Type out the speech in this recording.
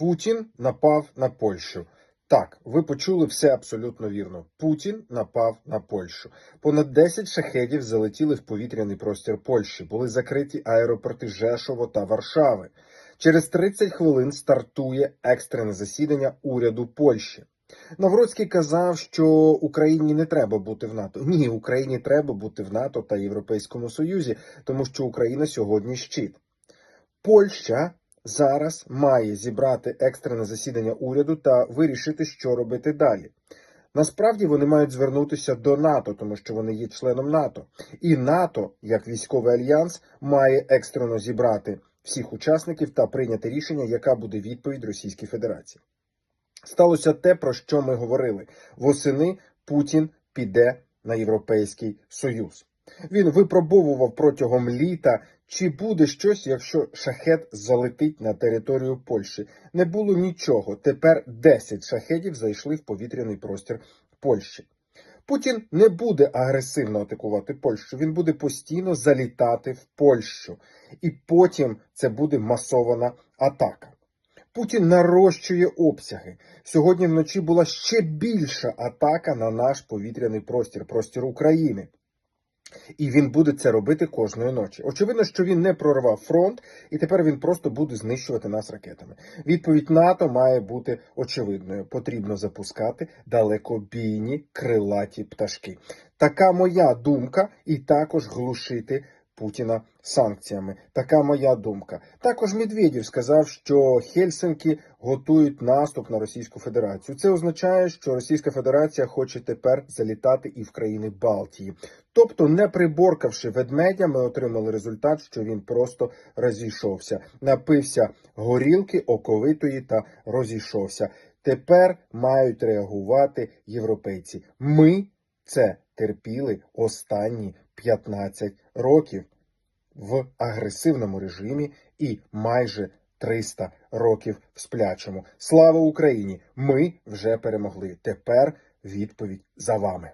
Путін напав на Польщу. Так, ви почули все абсолютно вірно. Путін напав на Польщу. Понад 10 шахедів залетіли в повітряний простір Польщі. Були закриті аеропорти Жешово та Варшави. Через 30 хвилин стартує екстрене засідання уряду Польщі. Навроцький казав, що Україні не треба бути в НАТО. Ні, Україні треба бути в НАТО та Європейському Союзі, тому що Україна сьогодні щит. Польща зараз має зібрати екстрене засідання уряду та вирішити, що робити далі. Насправді вони мають звернутися до НАТО, тому що вони є членом НАТО. І НАТО, як військовий альянс, має екстрено зібрати всіх учасників та прийняти рішення, яка буде відповідь Російській Федерації. Сталося те, про що ми говорили. Восени Путін піде на Європейський Союз. Він випробовував протягом літа, чи буде щось, якщо шахет залетить на територію Польщі. Не було нічого. Тепер 10 шахедів зайшли в повітряний простір Польщі. Путін не буде агресивно атакувати Польщу. Він буде постійно залітати в Польщу, і потім це буде масована атака. Путін нарощує обсяги. Сьогодні вночі була ще більша атака на наш повітряний простір, простір України. І він буде це робити кожної ночі. Очевидно, що він не прорвав фронт, і тепер він просто буде знищувати нас ракетами. Відповідь НАТО має бути очевидною. Потрібно запускати далекобійні крилаті пташки. Така моя думка, і також глушити Путіна санкціями. Така моя думка. Також Медведєв сказав, що Хельсинки готують наступ на Російську Федерацію. Це означає, що Російська Федерація хоче тепер залітати і в країни Балтії. Тобто, не приборкавши ведмедя, ми отримали результат, що він просто розійшовся, напився горілки оковитої та розійшовся. Тепер мають реагувати європейці. Ми це терпіли останні 15 років в агресивному режимі і майже 300 років в сплячому. Слава Україні! Ми вже перемогли. Тепер відповідь за вами.